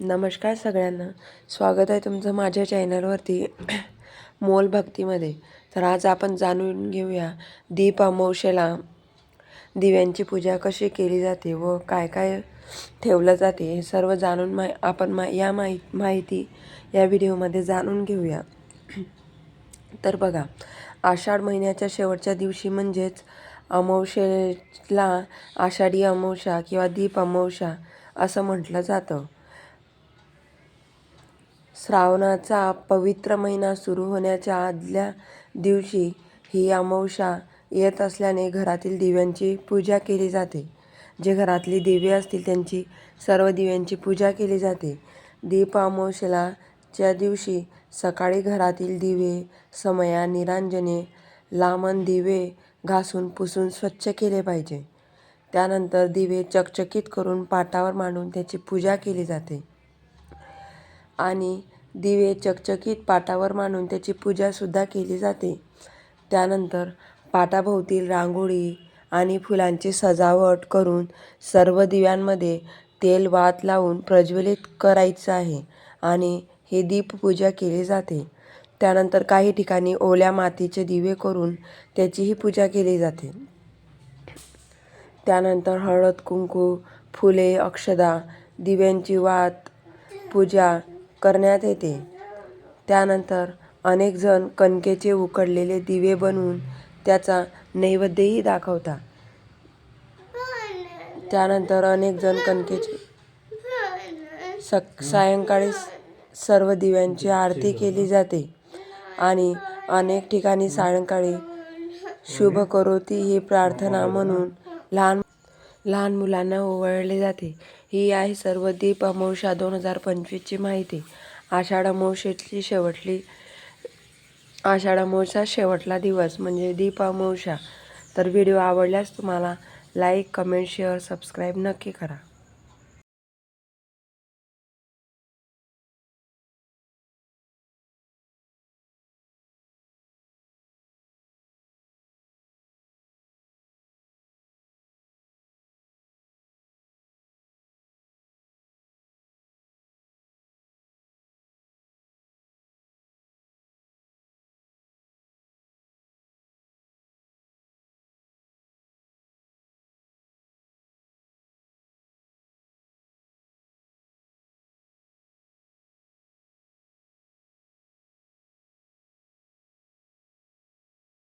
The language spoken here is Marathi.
नमस्कार सगळ्यांना. स्वागत आहे तुमचं माझ्या चॅनलवरती मोल भक्तीमध्ये. तर आज आपण जाणून घेऊया दीप अमावशेला दिव्यांची पूजा कशी केली जाते व काय काय ठेवलं जाते हे सर्व जाणून मा आपण मा या माहि माहिती या व्हिडिओमध्ये जाणून घेऊया. तर बघा आषाढ महिन्याच्या शेवटच्या दिवशी म्हणजेच अमावशेला आषाढी अमावशा किंवा दीप अमावशा असं म्हटलं जातं. श्रावणाचा पवित्र महिना सुरू होण्याच्या आदल्या दिवशी ही अमावस्या येत असल्याने घरातील दिव्यांची पूजा केली जाते. जे घरातली दिवे असतील त्यांची सर्व दिव्यांची पूजा केली जाते. दीप अमावस्येला च्या दिवशी सकाळी घरातील दिवे समया निरांजने लामण दिवे घासून पुसून स्वच्छ केले पाहिजे. त्यानंतर दिवे चकचकीत करून पाटावर मांडून त्याची पूजा केली जाते. आणि दिवे चकचकीत पाटावर मांडून त्याची पूजासुद्धा केली जाते. त्यानंतर पाटाभोवती रांगोळी आणि फुलांची सजावट करून सर्व दिव्यांमध्ये तेल वात लावून प्रज्वलित करायचं आहे आणि हे दीपपूजा केली जाते. त्यानंतर काही ठिकाणी ओल्या मातीचे दिवे करून त्याचीही पूजा केली जाते. त्यानंतर हळद कुंकू फुले अक्षदा दिव्यांची वात पूजा करण्यात येते. त्यानंतर अनेक जण कणकेचे उकडलेले दिवे बनवून त्याचा नैवेद्यही दाखवतात. त्यानंतर अनेक जण कणकेचे सक सायंकाळी सर्व दिव्यांची आरती केली जाते आणि अनेक ठिकाणी सायंकाळी शुभ करोती ही प्रार्थना म्हणून लहान लहान मुलांना ओवाळले जाते. ही आहे सर्व दीप अमावस्या दोन हजार पंचवीसची माहिती. आषाढ अमावस्येची शेवटली आषाढ अमावस्या शेवटला दिवस म्हणजे दीप अमावस्या. तर व्हिडिओ आवडल्यास तुम्हाला लाईक कमेंट शेअर सबस्क्राईब नक्की करा.